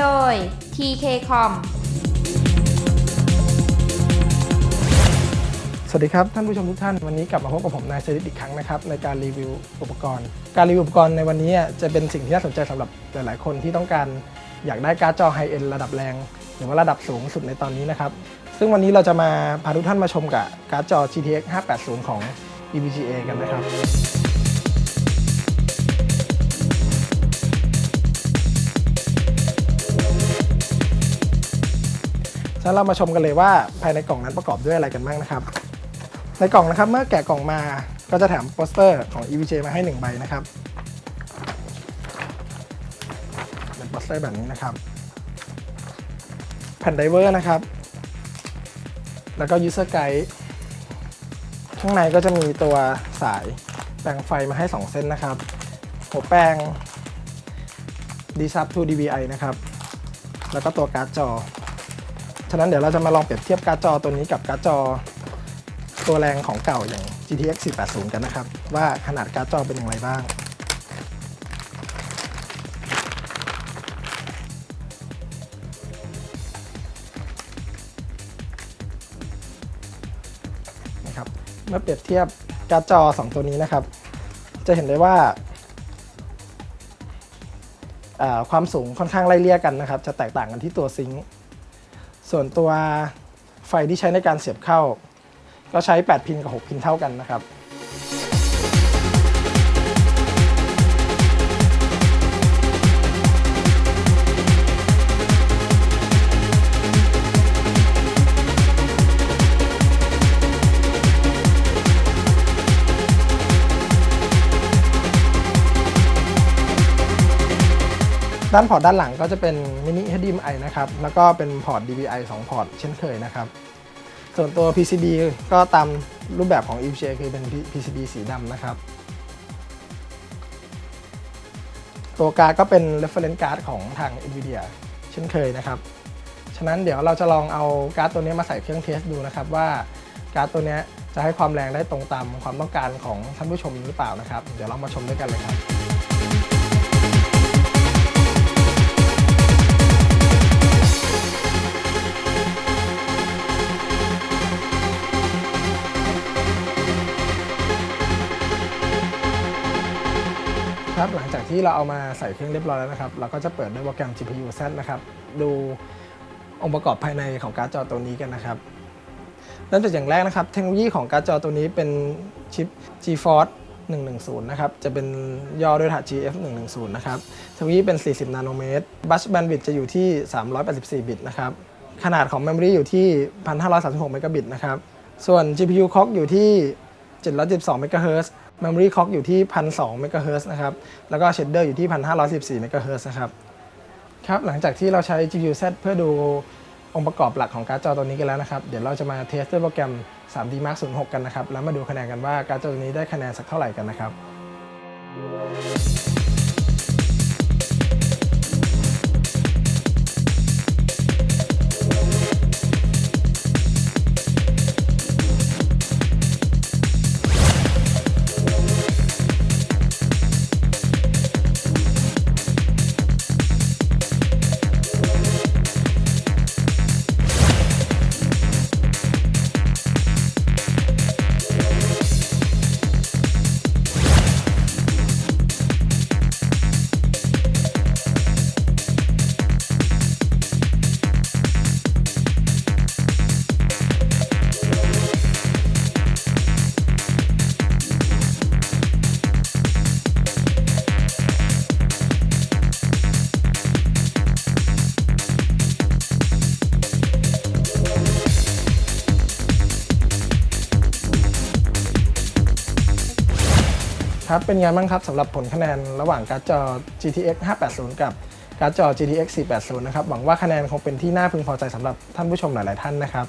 โดย TKCOM สวัสดีครับ ท่านผู้ชมทุกท่านวันนี้กลับมาพบกับผมนายชลิดอีกครั้งนะครับในการรีวิวอุปกรณ์ การรีวิวอุปกรณ์ในวันนี้อะจะเป็นสิ่งที่น่าสนใจสำหรับหลาย ๆ คนที่ต้องการอยากได้การ์ดจอไฮเอ็นระดับแรง หรือว่าระดับสูงสุดในตอนนี้นะครับ ซึ่งวันนี้เราจะมาพาทุกท่านมาชมกับการ์ดจอ GTX 580 ของ EVGA กันนะครับ ฉะนั้นเรามาชมกันเลยว่าภายในกล่องนั้นประกอบด้วยอะไรกันบ้างนะครับ ในกล่องนะครับเมื่อแกะกล่องมาก็จะแถมโปสเตอร์ของ EVJ มาให้1ใบนะครับเป็นโปสเตอร์แบบนี้นะครับ แผ่นไดเวอร์นะครับ แล้วก็ User Guide ข้างในก็จะมีตัวสายแปลงไฟมาให้ 2 เส้นนะครับ หัวแปลง d s u b 2 DVI นะครับ แล้วก็ตัวการ์ดจอ ฉะนั้นเดี๋ยวเราจะมาลองเปรียบเทียบการ์ดจอตัวนี้กับการ์ดจอ ตัวแรงของเก่าอย่าง GTX 480 กันนะครับ ว่าขนาดการ์ดจอเป็นอย่างไรบ้าง นะครับ เมื่อเปรียบเทียบการ์ดจอ 2 ตัวนี้นะครับ จะเห็นได้ว่าอ่าความสูงค่อนข้างไล่เลี่ยกันนะครับ จะแตกต่างกันที่ตัวซิงค์ ส่วนตัวไฟที่ใช้ในการเสียบเข้า ก็ใช้ 8 พินกับ 6 พินเท่ากันนะครับ ด้านพอร์ตด้านหลังก็จะเป็นมินิ HDMI นะครับ แล้วก็เป็นพอร์ต DVI 2 พอร์ตเช่นเคยนะครับ ส่วนตัว PCB ก็ตามรูปแบบของ EVGA คือเป็น PCB สีดำนะครับ ตัวการ์ดก็เป็น reference card ของทาง NVIDIA เช่นเคยนะครับ ฉะนั้นเดี๋ยวเราจะลองเอาการ์ดตัวนี้มาใส่เครื่องเทสดูนะครับว่าการ์ดตัวนี้จะให้ความแรงได้ตรงตามความต้องการของท่านผู้ชมหรือเปล่านะครับ เดี๋ยวเรามาชมด้วยกันเลยครับ ครับหลังจากที่เราเอามาใส่เครื่องเรียบร้อยแล้วนะครับ เราก็จะเปิดด้วยโปรแกรม GPU Z นะครับ ดูองค์ประกอบภายในของการ์ดจอตัวนี้กันนะครับเริ่มจากอย่างแรกนะครับ เทคโนโลยีของการ์ดจอตัวนี้เป็นชิป GeForce 110 นะครับ จะเป็นย่อด้วยรหัส GF 110 นะครับเทคโนโลยีเป็น 40 นาโนเมตร บัสแบนด์วิดจะอยู่ที่ 384 บิตนะครับ ขนาดของ Memory อยู่ที่ 1536 เมกะบิตนะครับ ส่วน GPU clock อยู่ที่ 712 เมกะเฮิร์ Memory clock อยู่ที่1,002เมกะเฮิร์นะครับ แล้วก็ shader อยู่ที่ 1,514เมกะเฮิร์นะครับ ครับ หลังจากที่เราใช้ GPU Z เพื่อดูองค์ประกอบหลักของการ์ดจอตัวนี้กันแล้วนะครับ เดี๋ยวเราจะมาเทสด้วยโปรแกรม 3D Mark 06 กันนะครับ แล้วมาดูคะแนนกันว่าการ์ดจอตัวนี้ได้คะแนนสักเท่าไหร่กันนะครับ ครับ เป็นไงบ้างครับสำหรับผลคะแนนระหว่างการ์ดจอ GTX 580 กับการ์ดจอ GTX 480 นะครับ หวังว่าคะแนนคงเป็นที่น่าพึงพอใจสำหรับท่านผู้ชมหลาย ๆ ท่านนะครับ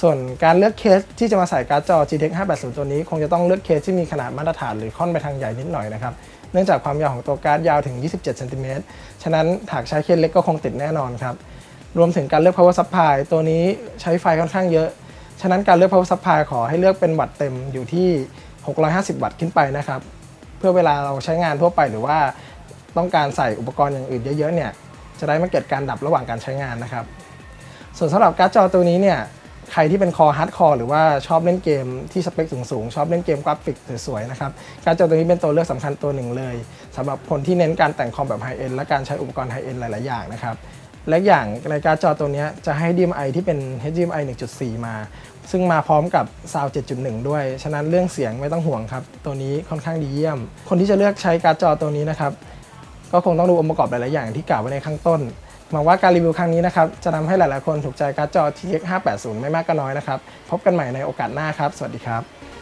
ส่วนการเลือกเคสที่จะมาใส่การ์ดจอ GTX 580 ตัวนี้ คงจะต้องเลือกเคสที่มีขนาดมาตรฐานหรือค่อนไปทางใหญ่นิดหน่อยนะครับ เนื่องจากความยาวของตัวการ์ดยาวถึง 27 เซนติเมตร ฉะนั้นหากใช้เคสเล็กก็คงติดแน่นอนครับ รวมถึงการเลือก power supply ตัวนี้ใช้ไฟค่อนข้างเยอะ ฉะนั้นการเลือก power supply ขอให้เลือกเป็นวัตต์เต็มอยู่ที่650 วัตต์ขึ้นไปนะครับ พื่อเวลาเราใช้งานทั่วไปหรือว่าต้องการใส่อุปกรณ์อย่างอื่นเยอะๆเนี่ยจะได้ไม่เกิดการดับระหว่างการใช้งานนะครับ ส่วนสำหรับการ์ดจอตัวนี้เนี่ยใครที่เป็นคอฮาร์ดคอร์หรือว่าชอบเล่นเกมที่สเปคสูงๆ ชอบเล่นเกมกราฟิกสวยๆนะครับการ์ดจอตัวนี้เป็นตัวเลือกสำคัญตัวหนึ่งเลยสำหรับคนที่เน้นการแต่งคอมแบบไฮเอ็นและการใช้อุปกรณ์ไฮเอ็นหลายๆอย่างนะครับ และอย่างในการจอตัวนี้จะให้ DMI ที่เป็น HDMI 1.4 มา ซึ่งมาพร้อมกับ Sound 7.1 ด้วย ฉะนั้นเรื่องเสียงไม่ต้องห่วงครับ ตัวนี้ค่อนข้างดีเยี่ยม คนที่จะเลือกใช้การ์ดจอตัวนี้นะครับ ก็คงต้องดูองค์ประกอบหลาย ๆ อย่างที่กล่าวไว้ในข้างต้นหวังว่าการรีวิวครั้งนี้นะครับ จะทำให้หลาย ๆ คนถูกใจการ์ดจอ TX 580ไม่มากก็น้อยนะครับ พบกันใหม่ในโอกาสหน้าครับ สวัสดีครับ